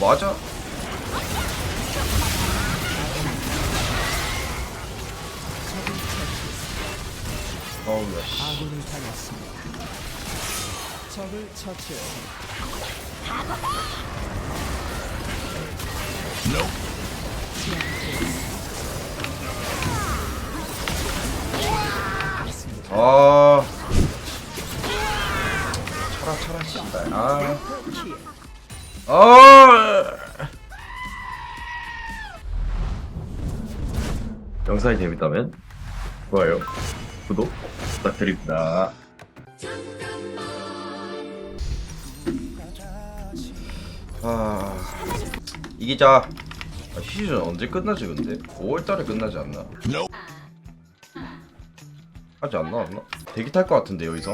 맞아? 어우 야 씨. 당했습니다. 적을 처치했습니다. 아 차라 차라 씨발 아 아. 영상이 재밌다면 좋아요 구독 부탁드립니다. 아 이기자. 아, 시즌 언제 끝나지 근데? 5월달에 끝나지 않나? 하지 않나 않나? 대기 탈 것 같은데 여기서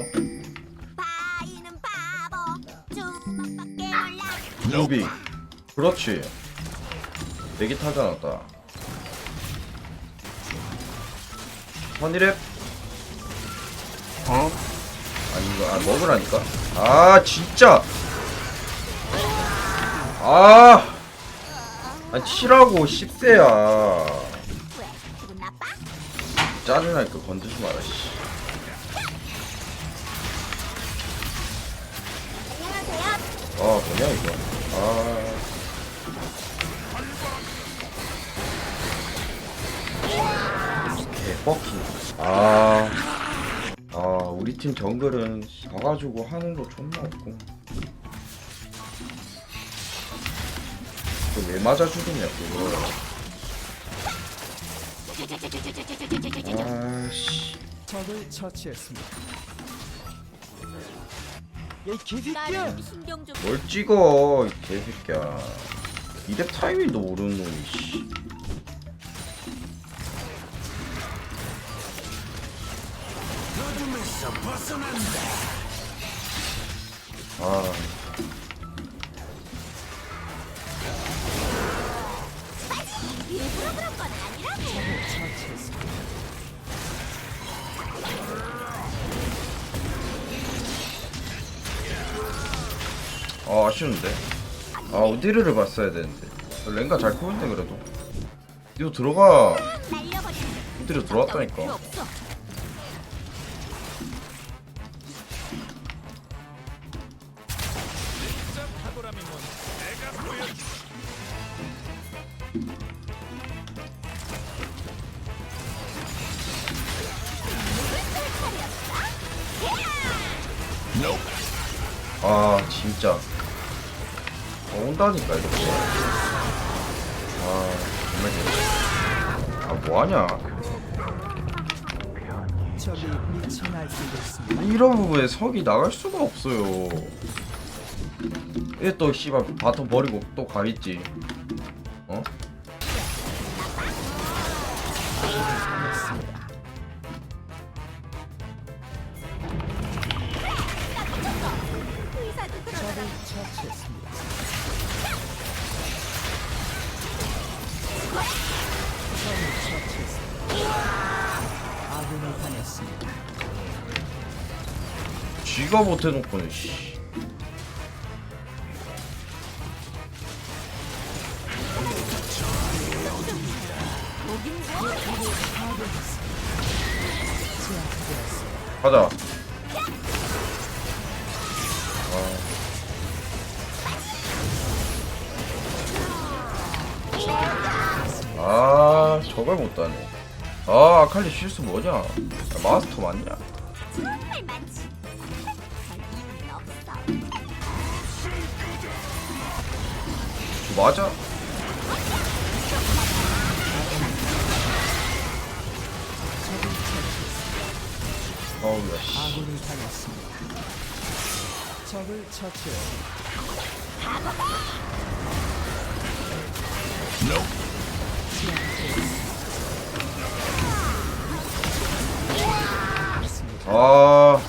무비. 그렇지. 내기 타지 않았다 허니랩 어? 아니 이거 아 먹으라니까? 아 진짜! 아! 아니 치라고 10세야. 왜 기분 나빠? 짜증나니까 건드지 마라 씨. 안녕하세요. 아 뭐냐 이거. 아 개뻑키 아, 아 우리 팀 정글은 가가지고 하는 거 존나 없고. 그거 왜 맞아 죽이냐 그거 아씨. 적을 처치했습니다. 이 개새끼야! 나는 신경 좀 뭘 찍어 이 개새끼야. 이랩 타이밍도 모르는 놈이 씨 아 일부러 그런 건 아니라고. 아, 아쉬운데. 아, 어디를 봤어야 되는데. 랭가 잘 크는데 그래도. 이거 들어가. 날려버리는 어디로 필요 들어왔다니까. 아, 진짜. 어, 온다니까 이렇게. 아, 정말. 아, 뭐하냐. 이런 부분에 석이 나갈 수가 없어요. 얘또 씨발 바텀 버리고 또 가겠지. 어? 쥐가 못해놓고는 씨. 가자. 아, 저걸 못 따네. 아, 아칼리 실수 뭐냐? 아, 마스터 맞냐? 맞아? 아군이 당했습니다. 적을 처치했습니다. 아.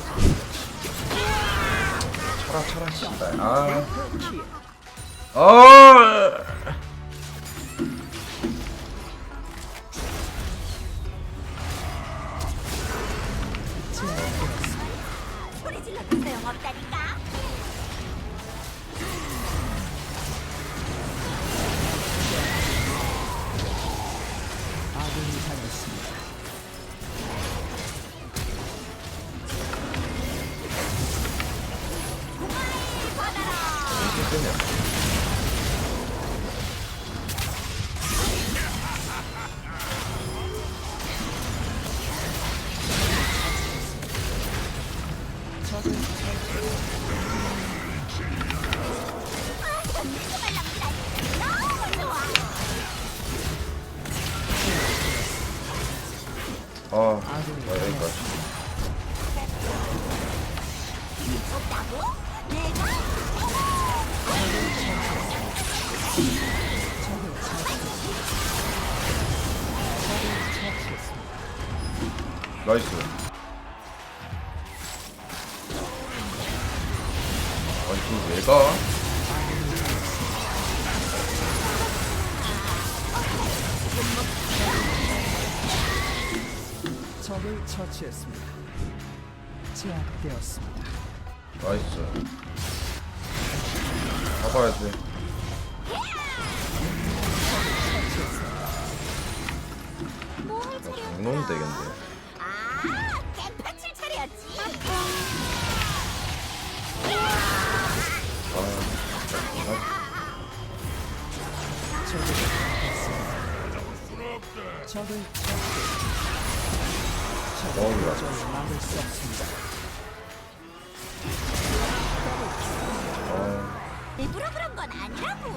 차라, 차라, 씨발. 아. 아. 소리 질러도 소용없다니까. 나이스. 아니 그왜 가? 적을 처치했습니다. 제압되었습니다. 나이스. 잡아야지. 뭘 아, 차려? 장놈 되겠네. 아, 깽판칠 차례였지. 적을. 어우야. 적을 막을 수 없습니다. 아, 일부러 그런 건 아니라고.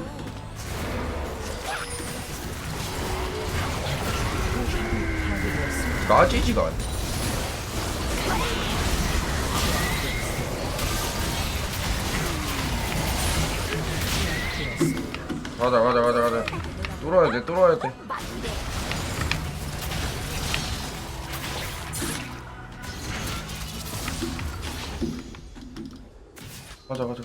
까지지가 않네. 가자 가자 가자 가자. 뚫어야 돼 뚫어야 돼. 가자 가자.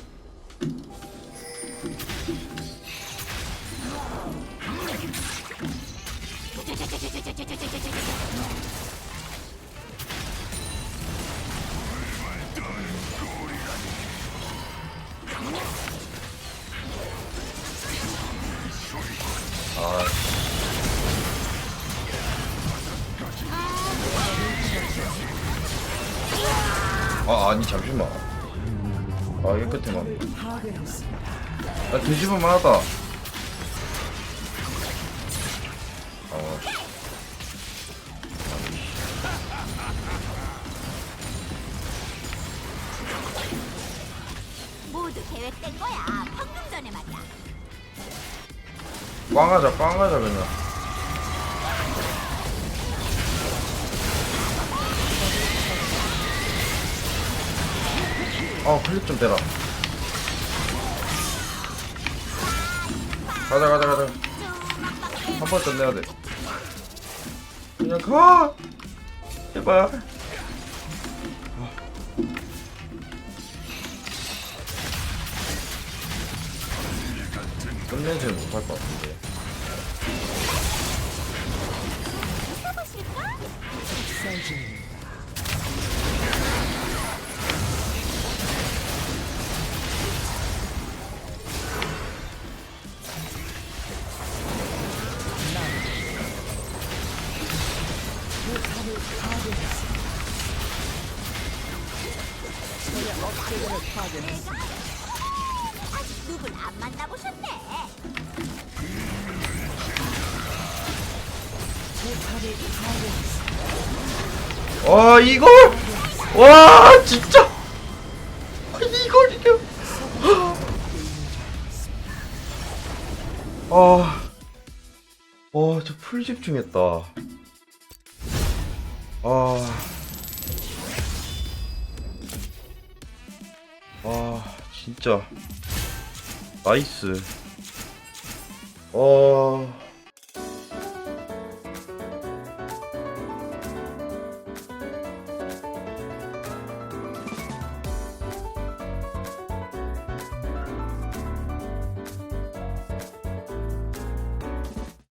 아 아니 잠시만. 아 이게 끝에만. 아 뒤집으면 하다. 어. 씨. 모두 계획된 거야. 방금 전에 말이야. 빵하자 빵하자 그냥. 어 클릭 좀 대라. 가자 가자 가자. 한번 끝내야 돼. 그냥 가. 제발. 끝내지는 못할 것 같은데. 억제기를 파괴했습니다. 아직 누굴 안 만나보셨네. 포탑을 파괴했습니다. 와 이걸 와 진짜 이걸 이겨 아와저 풀 집중했다 아 아, 진짜. 나이스. 와